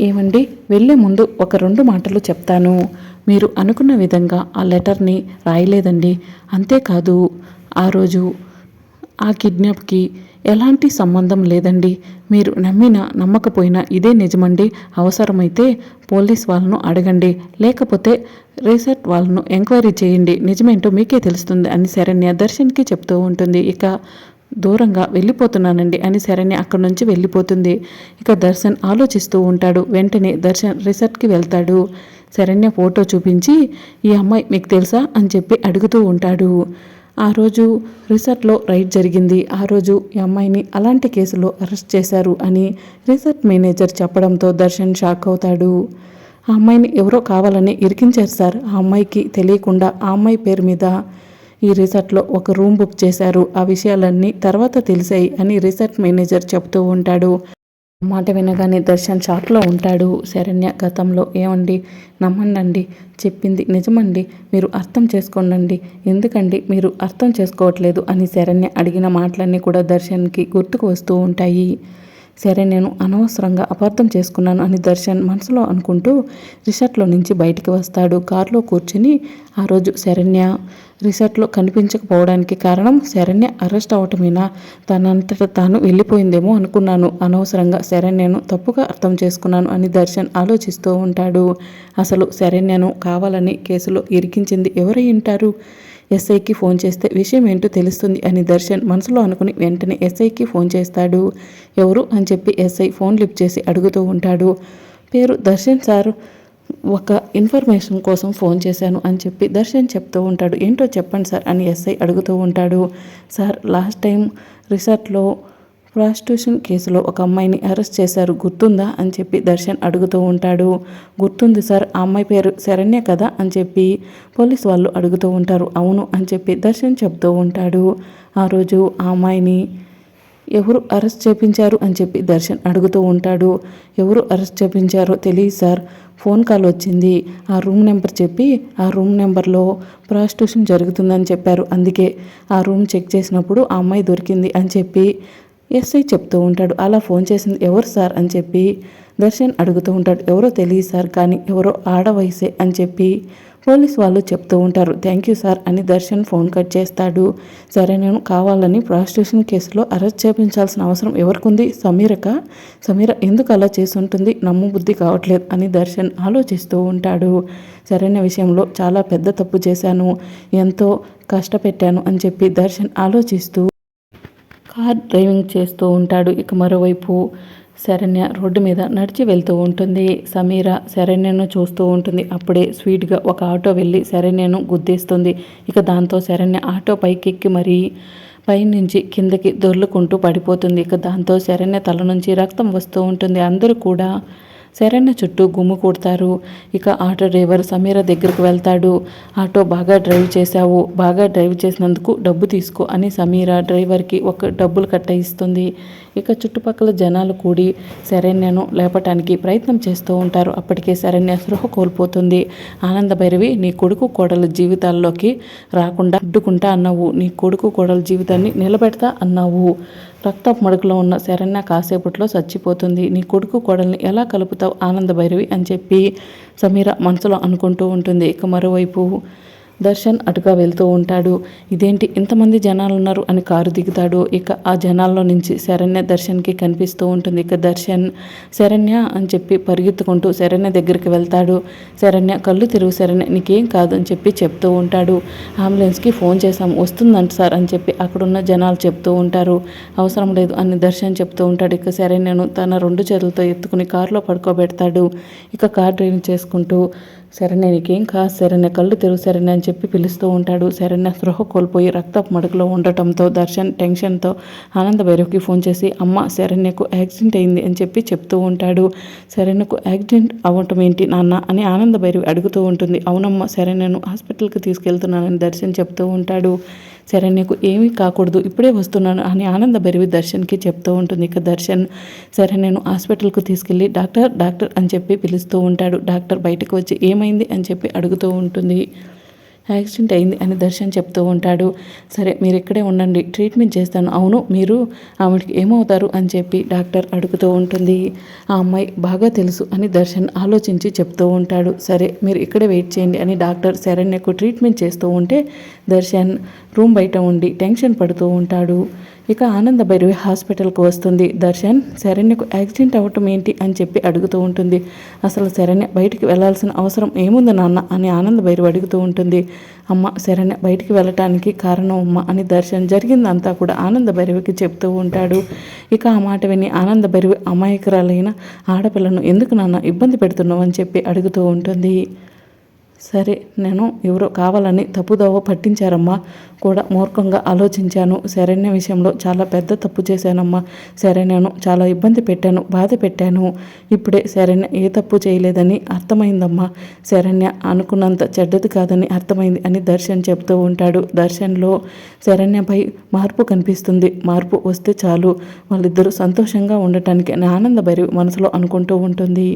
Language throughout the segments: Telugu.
ఏమండి? వెళ్ళే ముందు ఒక రెండు మాటలు చెప్తాను. మీరు అనుకున్న విధంగా ఆ లెటర్ని రాయలేదండి. అంతేకాదు ఆ రోజు ఆ కిడ్నాప్కి ఎలాంటి సంబంధం లేదండి. మీరు నమ్మినా నమ్మకపోయినా ఇదే నిజమండి. అవసరమైతే పోలీస్ వాళ్ళను అడగండి. లేకపోతే రీసెర్ట్ వాళ్ళను ఎంక్వైరీ చేయండి. నిజమేంటో మీకే తెలుస్తుంది అని శరణ్య దర్శన్కి చెప్తూ ఉంటుంది. ఇక దూరంగా వెళ్ళిపోతున్నానండి అని శరణ్య అక్కడి నుంచి వెళ్ళిపోతుంది. ఇక దర్శన్ ఆలోచిస్తూ ఉంటాడు. వెంటనే దర్శన్ రిసార్ట్కి వెళ్తాడు. శరణ్య ఫోటో చూపించి ఈ అమ్మాయి మీకు తెలుసా? అని చెప్పి అడుగుతూ ఉంటాడు. ఆ రోజు రిసార్ట్లో రైడ్ జరిగింది. ఆ రోజు ఈ అమ్మాయిని అలాంటి కేసులో అరెస్ట్ చేశారు అని రిసార్ట్ మేనేజర్ చెప్పడంతో దర్శన్ షాక్ అవుతాడు. ఆ అమ్మాయిని ఎవరో కావాలని ఇరికించారు సార్. ఆ అమ్మాయికి తెలియకుండా ఆ అమ్మాయి పేరు మీద ఈ రిసార్ట్లో ఒక రూమ్ బుక్ చేశారు. ఆ విషయాలన్నీ తర్వాత తెలిసాయి అని రిసార్ట్ మేనేజర్ చెప్తూ ఉంటాడు. మాట వినగానే దర్శన్ షాక్లో ఉంటాడు. శరణ్య గతంలో ఏమండి? నమ్మండి చెప్పింది నిజమండి. మీరు అర్థం చేసుకోండి ఎందుకండి మీరు అర్థం చేసుకోవట్లేదు అని శరణ్య అడిగిన మాటలన్నీ కూడా దర్శన్కి గుర్తుకు వస్తూ ఉంటాయి. సరే నేను అనవసరంగా అపార్థం చేసుకున్నాను అని దర్శన్ మనసులో అనుకుంటూ రిసార్ట్లో నుంచి బయటికి వస్తాడు. కారులో కూర్చుని ఆ రోజు శరణ్య రిసార్ట్లో కనిపించకపోవడానికి కారణం శరణ్య అరెస్ట్ అవటమేనా? తనంతట తాను వెళ్ళిపోయిందేమో అనుకున్నాను. అనవసరంగా శరణ్యను తప్పుగా అర్థం చేసుకున్నాను అని దర్శన్ ఆలోచిస్తూ ఉంటాడు. అసలు శరణ్యను కావాలని కేసులో ఇరికించింది ఎవరై ఉంటారు? ఎస్ఐకి ఫోన్ చేస్తే విషయం ఏంటో తెలుస్తుంది అని దర్శన్ మనసులో అనుకుని వెంటనే ఎస్ఐకి ఫోన్ చేస్తాడు. ఎవరు అని చెప్పి ఎస్ఐ ఫోన్ లిఫ్ట్ చేసి అడుగుతూ ఉంటాడు. పేరు దర్శన్ సార్ ఒక ఇన్ఫర్మేషన్ కోసం ఫోన్ చేశాను అని చెప్పి దర్శన్ చెప్తూ ఉంటాడు. ఏంటో చెప్పండి సార్ అని ఎస్ఐ అడుగుతూ ఉంటాడు. సార్ లాస్ట్ టైం రిసార్ట్లో ప్రాస్టిట్యూషన్ కేసులో ఒక అమ్మాయిని అరెస్ట్ చేశారు. గుర్తుందా? అని చెప్పి దర్శన్ అడుగుతూ ఉంటాడు. గుర్తుంది సార్ ఆ అమ్మాయి పేరు శరణ్య కదా? అని చెప్పి పోలీస్ వాళ్ళు అడుగుతూ ఉంటారు. అవును అని చెప్పి దర్శన్ చెప్తూ ఉంటాడు. ఆ రోజు ఆ అమ్మాయిని ఎవరు అరెస్ట్ చేపించారు? అని చెప్పి దర్శన్ అడుగుతూ ఉంటాడు. ఎవరు అరెస్ట్ చేపించారో తెలియదు సార్. ఫోన్ కాల్ వచ్చింది. ఆ రూమ్ నెంబర్ చెప్పి ఆ రూమ్ నెంబర్లో ప్రాస్టిట్యూషన్ జరుగుతుందని చెప్పారు. అందుకే ఆ రూమ్ చెక్ చేసినప్పుడు ఆ అమ్మాయి దొరికింది అని చెప్పి ఎస్ఐ చెప్తూ ఉంటాడు. అలా ఫోన్ చేసింది ఎవరు సార్ అని చెప్పి దర్శన్ అడుగుతూ ఉంటాడు. ఎవరో తెలియదు సార్ కానీ ఎవరో ఆడవయసే అని చెప్పి పోలీస్ వాళ్ళు చెప్తూ ఉంటారు. థ్యాంక్ యూ సార్ అని దర్శన్ ఫోన్ కట్ చేస్తాడు. సరే నేను కావాలని ప్రాస్టిట్యూషన్ కేసులో అరెస్ట్ చేపించాల్సిన అవసరం ఎవరికుంది? సమీరక? సమీర ఎందుకు అలా చేసి ఉంటుంది నమ్ము బుద్ధి కావట్లేదు అని దర్శన్ ఆలోచిస్తూ ఉంటాడు. సరైన విషయంలో చాలా పెద్ద తప్పు చేశాను. ఎంతో కష్టపెట్టాను అని చెప్పి దర్శన్ ఆలోచిస్తూ కార్ డ్రైవింగ్ చేస్తూ ఉంటాడు. ఇక మరోవైపు శరణ్య రోడ్డు మీద నడిచి వెళ్తూ ఉంటుంది. సమీర శరణ్యను చూస్తూ ఉంటుంది. అప్పుడే స్వీట్గా ఒక ఆటో వెళ్ళి శరణ్యను గుద్దేస్తుంది. ఇక దాంతో శరణ్య ఆటో పైకెక్కి మరీ పైనుంచి కిందకి దొర్లుకుంటూ పడిపోతుంది. ఇక దాంతో శరణ్య తల నుంచి రక్తం వస్తూ ఉంటుంది. అందరూ కూడా శరణ్య చుట్టూ గుమ్ము కొడతారు. ఇక ఆటో డ్రైవర్ సమీర దగ్గరకు వెళ్తాడు. ఆటో బాగా డ్రైవ్ చేశావు. బాగా డ్రైవ్ చేసినందుకు డబ్బు తీసుకో అని సమీర డ్రైవర్కి ఒక డబ్బులు కట్ట ఇస్తుంది. ఇక చుట్టుపక్కల జనాలు కూడి శరణ్యను లేపటానికి ప్రయత్నం చేస్తూ ఉంటారు. అప్పటికే శరణ్య స్పృహ కోల్పోతుంది. ఆనంద భైరవి నీ కొడుకు కోడల జీవితాల్లోకి రాకుండా అడ్డుకుంటా అన్నావు. నీ కొడుకు కోడల జీవితాన్ని నిలబెడతా అన్నావు. రక్తపు మడుగులో ఉన్న శరణ్య కాసేపట్లో చచ్చిపోతుంది. నీ కొడుకు కోడల్ని ఎలా కలుపుతావు ఆనంద భైరవి అని చెప్పి సమీర మనసులో అనుకుంటూ ఉంటుంది. ఇక మరోవైపు దర్శన్ అటుగా వెళ్తూ ఉంటాడు. ఇదేంటి ఇంతమంది జనాలు ఉన్నారు అని కారు దిగుతాడు. ఇక ఆ జనాల్లో నుంచి శరణ్య దర్శన్కి కనిపిస్తూ ఉంటుంది. ఇక దర్శన్ శరణ్య అని చెప్పి పరిగెత్తుకుంటూ శరణ్య దగ్గరికి వెళ్తాడు. శరణ్య కళ్ళు తిరుగు శరణ్య నీకేం కాదు అని చెప్పి చెప్తూ ఉంటాడు. అంబులెన్స్కి ఫోన్ చేశాం. వస్తుందంట సార్ అని చెప్పి అక్కడున్న జనాలు చెప్తూ ఉంటారు. అవసరం లేదు అని దర్శన్ చెప్తూ ఉంటాడు. ఇక శరణ్యను తన రెండు చేతులతో ఎత్తుకుని కారులో పడుకోబెడతాడు. ఇక కార్ డ్రైవింగ్ చేసుకుంటూ శరణ్యనికేం కాదు శరణ్య కళ్ళు తెరువు శరణ్య అని చెప్పి పిలుస్తూ ఉంటాడు. శరణ్య స్పృహ కోల్పోయి రక్తపు మడుగులో ఉండటంతో దర్శన్ టెన్షన్తో ఆనంద భైరవ్కి ఫోన్ చేసి అమ్మ శరణ్యకు యాక్సిడెంట్ అయింది అని చెప్పి చెప్తూ ఉంటాడు. శరణ్యకు యాక్సిడెంట్ అవ్వటం ఏంటి నాన్న? అని ఆనంద భైరవి అడుగుతూ ఉంటుంది. అవునమ్మ శరణ్యను హాస్పిటల్కి తీసుకెళ్తున్నానని దర్శన్ చెప్తూ ఉంటాడు. శరణ్యకు ఏమీ కాకూడదు. ఇప్పుడే వస్తున్నాను అని ఆనంద భైరవి దర్శన్కి చెప్తూ ఉంటుంది. ఇక దర్శన్ శరణ్యను హాస్పిటల్కు తీసుకెళ్ళి డాక్టర్ డాక్టర్ అని చెప్పి పిలుస్తూ ఉంటాడు. డాక్టర్ బయటకు వచ్చి ఏమైంది అని చెప్పి అడుగుతూ ఉంటుంది. యాక్సిడెంట్ అయింది అని దర్శన్ చెప్తూ ఉంటాడు. సరే మీరు ఇక్కడే ఉండండి. ట్రీట్మెంట్ చేస్తాను. అవును మీరు ఆవిడకి ఏమవుతారు అని చెప్పి డాక్టర్ అడుగుతూ ఉంటుంది. ఆ అమ్మాయి బాగా తెలుసు అని దర్శన్ ఆలోచించి చెప్తూ ఉంటాడు. సరే మీరు ఇక్కడే వెయిట్ చేయండి అని డాక్టర్ శరణ్యకు ట్రీట్మెంట్ చేస్తూ ఉంటే దర్శన్ రూమ్ బయట ఉండి టెన్షన్ పడుతూ ఉంటాడు. ఇక ఆనంద భైరవి హాస్పిటల్కి వస్తుంది. దర్శన్ శరణ్యకు యాక్సిడెంట్ అవ్వటం ఏంటి అని చెప్పి అడుగుతూ ఉంటుంది. అసలు శరణ్య బయటికి వెళ్ళాల్సిన అవసరం ఏముంది నాన్న అని ఆనంద భైరవి అడుగుతూ ఉంటుంది. అమ్మ శరణ్య బయటికి వెళ్ళటానికి కారణం అమ్మ అని దర్శన్ జరిగిందంతా కూడా ఆనంద భైరవికి చెప్తూ ఉంటాడు. ఇక ఆ మాట విని ఆనంద భైరవి అమాయకురాలైన ఆడపిల్లను ఎందుకు నాన్న ఇబ్బంది పెడుతున్నావు అని చెప్పి అడుగుతూ ఉంటుంది. సరే నేను ఎవరో కావాలని తప్పుదోవ పట్టించారమ్మా కూడా మూర్ఖంగా ఆలోచించాను. శరణ్య విషయంలో చాలా పెద్ద తప్పు చేశానమ్మా. శరణ్యను చాలా ఇబ్బంది పెట్టాను బాధ పెట్టాను. ఇప్పుడే శరణ్య ఏ తప్పు చేయలేదని అర్థమైందమ్మా. శరణ్య అనుకున్నంత చెడ్డది కాదని అర్థమైంది అని దర్శన్ చెప్తూ ఉంటాడు. దర్శన్లో శరణ్యపై మార్పు కనిపిస్తుంది. మార్పు వస్తే చాలు. వాళ్ళిద్దరూ సంతోషంగా ఉండటానికి అని ఆనందభైరి మనసులో అనుకుంటూ ఉంటుంది.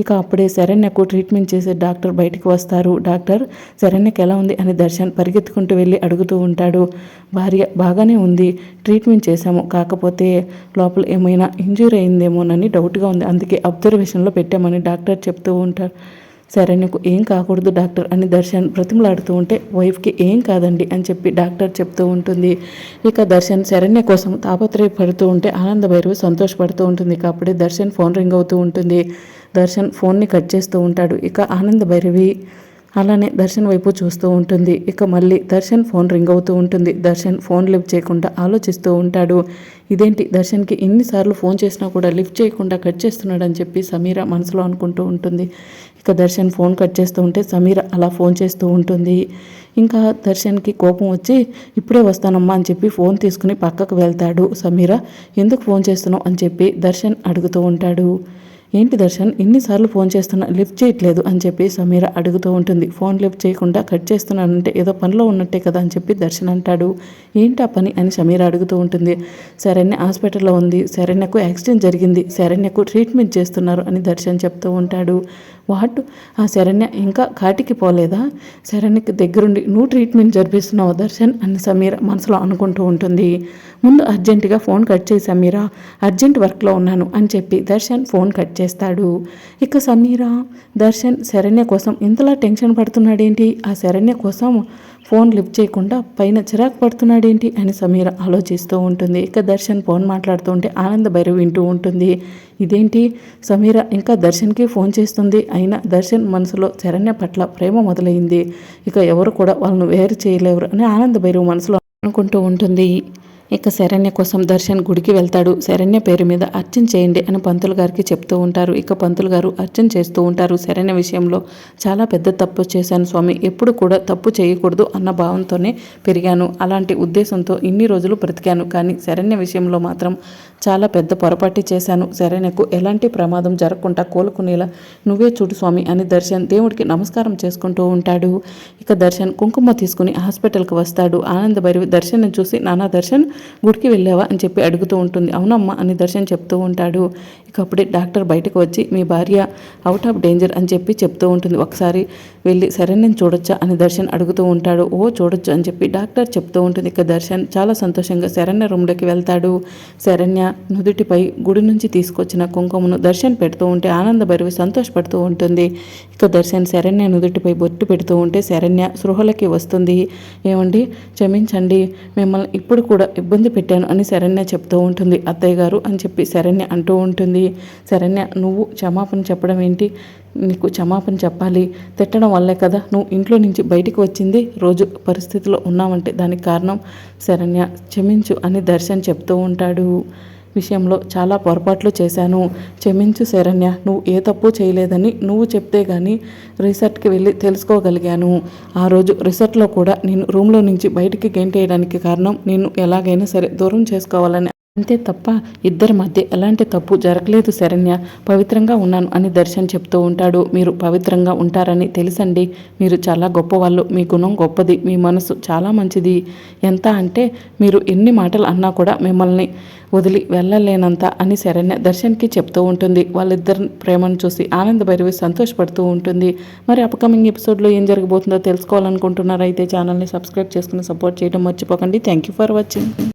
ఇక అప్పుడే శరణ్యకు ట్రీట్మెంట్ చేసే డాక్టర్ బయటికి వస్తారు. డాక్టర్ శరణ్యకి ఎలా ఉంది? అని దర్శన్ పరిగెత్తుకుంటూ వెళ్ళి అడుగుతూ ఉంటాడు. భార్య బాగానే ఉంది ట్రీట్మెంట్ చేశాము. కాకపోతే లోపల ఏమైనా ఇంజూరీ అయిందేమోనని డౌట్గా ఉంది. అందుకే అబ్జర్వేషన్లో పెట్టామని డాక్టర్ చెప్తూ ఉంటారు. శరణ్యకు ఏం కాకూడదు డాక్టర్ అని దర్శన్ బ్రతిమలాడుతూ ఉంటే వైఫ్కి ఏం కాదండి అని చెప్పి డాక్టర్ చెప్తూ ఉంటుంది. ఇక దర్శన్ శరణ్య కోసం తాపత్రయపడుతూ ఉంటే ఆనంద భైరవి సంతోషపడుతూ ఉంటుంది. కాబట్టి దర్శన్ ఫోన్ రింగ్ అవుతూ ఉంటుంది. దర్శన్ ఫోన్ని కట్ చేస్తూ ఉంటాడు. ఇక ఆనంద భైరవి అలానే దర్శన్ వైపు చూస్తూ ఉంటుంది. ఇక మళ్ళీ దర్శన్ ఫోన్ రింగ్ అవుతూ ఉంటుంది. దర్శన్ ఫోన్ లిఫ్ట్ చేయకుండా ఆలోచిస్తూ ఉంటాడు. ఇదేంటి? దర్శన్కి ఎన్నిసార్లు ఫోన్ చేసినా కూడా లిఫ్ట్ చేయకుండా కట్ చేస్తున్నాడు అని చెప్పి సమీర మనసులో అనుకుంటూ ఉంటుంది. ఇక దర్శన్ ఫోన్ కట్ చేస్తూ ఉంటే సమీర అలా ఫోన్ చేస్తూ ఉంటుంది. ఇంకా దర్శన్కి కోపం వచ్చి ఇప్పుడే వస్తానమ్మా అని చెప్పి ఫోన్ తీసుకుని పక్కకు వెళ్తాడు. సమీర ఎందుకు ఫోన్ చేస్తున్నావు? అని చెప్పి దర్శన్ అడుగుతూ ఉంటాడు. ఏంటి దర్శన్ ఎన్నిసార్లు ఫోన్ చేస్తున్నా లిఫ్ట్ చేయట్లేదు అని చెప్పి సమీర అడుగుతూ ఉంటుంది. ఫోన్ లిఫ్ట్ చేయకుండా కట్ చేస్తున్నానంటే ఏదో పనిలో ఉన్నట్టే కదా అని చెప్పి దర్శన్ అంటాడు. ఏంటి ఆ పని అని సమీర అడుగుతూ ఉంటుంది. శరణ్య హాస్పిటల్లో ఉంది. శరణ్యకు యాక్సిడెంట్ జరిగింది. శరణ్యకు ట్రీట్మెంట్ చేస్తున్నారు అని దర్శన్ చెప్తూ ఉంటాడు. వాట్? ఆ శరణ్య ఇంకా కాటికి పోలేదా? శరణ్యకి దగ్గరుండి నువ్వు ట్రీట్మెంట్ జరిపిస్తున్నావు దర్శన్? అని సమీర మనసులో అనుకుంటూ ఉంటుంది. ముందు అర్జెంటుగా ఫోన్ కట్ చేయి సమీర. అర్జెంట్ వర్క్లో ఉన్నాను అని చెప్పి దర్శన్ ఫోన్ కట్ చేస్తాడు. ఇక సమీరా దర్శన్ శరణ్య కోసం ఇంతలా టెన్షన్ పడుతున్నాడేంటి? ఆ శరణ్య కోసం ఫోన్ లిఫ్ట్ చేయకుండా పైన చిరాకు పడుతున్నాడేంటి? అని సమీర ఆలోచిస్తూ ఉంటుంది. ఇక దర్శన్ ఫోన్ మాట్లాడుతూ ఉంటే ఆనంద భైరవ్ వింటూ ఉంటుంది. ఇదేంటి? సమీర ఇంకా దర్శన్కి ఫోన్ చేస్తుంది. అయినా దర్శన్ మనసులో శరణ్య పట్ల ప్రేమ మొదలైంది. ఇక ఎవరు కూడా వాళ్ళను వేరు చేయలేరు అని ఆనంద భైరవ్ మనసులో అనుకుంటూ ఉంటుంది. ఇక శరణ్య కోసం దర్శన్ గుడికి వెళ్తాడు. శరణ్య పేరు మీద అర్చన చేయండి అని పంతులు గారికి చెప్తూ ఉంటారు. ఇక పంతులు గారు అర్చన చేస్తూ ఉంటారు. శరణ్య విషయంలో చాలా పెద్ద తప్పు చేశాను స్వామి. ఎప్పుడు కూడా తప్పు చేయకూడదు అన్న భావంతోనే పెరిగాను. అలాంటి ఉద్దేశంతో ఇన్ని రోజులు బ్రతికాను. కానీ శరణ్య విషయంలో మాత్రం చాలా పెద్ద పొరపాటు చేశాను. శరణ్యకు ఎలాంటి ప్రమాదం జరగకుండా కోలుకునేలా నువ్వే చూడు స్వామి అని దర్శన్ దేవుడికి నమస్కారం చేసుకుంటూ ఉంటాడు. ఇక దర్శన్ కుంకుమ తీసుకుని హాస్పిటల్కి వస్తాడు. ఆనంద భైరవి దర్శన్ చూసి నానా దర్శన్ గుడికి వెళ్ళావా? అని చెప్పి అడుగుతూ ఉంటుంది. అవునమ్మా అని దర్శన్ చెప్తూ ఉంటాడు. ఇక అప్పుడే డాక్టర్ బయటకు వచ్చి మీ భార్య అవుట్ ఆఫ్ డేంజర్ అని చెప్పి చెప్తూ ఉంటుంది. ఒకసారి వెళ్ళి సరే నేను చూడొచ్చా? అని దర్శన్ అడుగుతూ ఉంటాడు. ఓ చూడొచ్చు అని చెప్పి డాక్టర్ చెప్తూ ఉంటుంది. ఇక దర్శన్ చాలా సంతోషంగా శరణ్య రూమ్లోకి వెళ్తాడు. శరణ్య నుదుటిపై గుడి నుంచి తీసుకొచ్చిన కుంకుమను దర్శన్ పెడుతూ ఉంటే ఆనంద భైరవి సంతోషపడుతూ ఉంటుంది. ఇక దర్శన్ శరణ్య నుదుటిపై బొట్టు పెడుతూ ఉంటే శరణ్య సృహలకి వస్తుంది. ఏమండి? క్షమించండి. మిమ్మల్ని ఇప్పుడు కూడా ఇబ్బంది పెట్టాను అని శరణ్య చెప్తూ ఉంటుంది. అత్తయ్య గారు అని చెప్పి శరణ్య అంటూ ఉంటుంది. శరణ్య నువ్వు క్షమాపణ చెప్పడం ఏంటి? నీకు క్షమాపణ చెప్పాలి. తిట్టడం వల్లే కదా నువ్వు ఇంట్లో నుంచి బయటికి వచ్చింది. రోజు పరిస్థితిలో ఉన్నామంటే దానికి కారణం శరణ్య. క్షమించు అని దర్శన్ చెప్తూ ఉంటాడు. విషయంలో చాలా పొరపాట్లు చేశాను. క్షమించు శరణ్య నువ్వు ఏ తప్పు చేయలేదని నువ్వు చెప్తే కానీ రిసార్ట్కి వెళ్ళి తెలుసుకోగలిగాను. ఆ రోజు రిసార్ట్లో కూడా నేను రూమ్లో నుంచి బయటికి గెంటేయడానికి కారణం నేను ఎలాగైనా సరే దూరం చేసుకోవాలని అంతే తప్ప ఇద్దరి మధ్య ఎలాంటి తప్పు జరగలేదు శరణ్య. పవిత్రంగా ఉన్నాను అని దర్శన్ చెప్తూ ఉంటాడు. మీరు పవిత్రంగా ఉంటారని తెలుసండి. మీరు చాలా గొప్పవాళ్ళు. మీ గుణం గొప్పది. మీ మనసు చాలా మంచిది. ఎంత అంటే మీరు ఎన్ని మాటలు అన్నా కూడా మిమ్మల్ని వదిలి వెళ్ళలేనంత అని శరణ్య దర్శన్కి చెప్తూ ఉంటుంది. వాళ్ళిద్దరి ప్రేమను చూసి ఆనంద భైరవి సంతోషపడుతూ ఉంటుంది. మరి అప్కమింగ్ ఎపిసోడ్లో ఏం జరగబోతుందో తెలుసుకోవాలనుకుంటున్నారైతే ఛానల్ని సబ్స్క్రైబ్ చేసుకుని సపోర్ట్ చేయడం మర్చిపోకండి. Thank you for watching.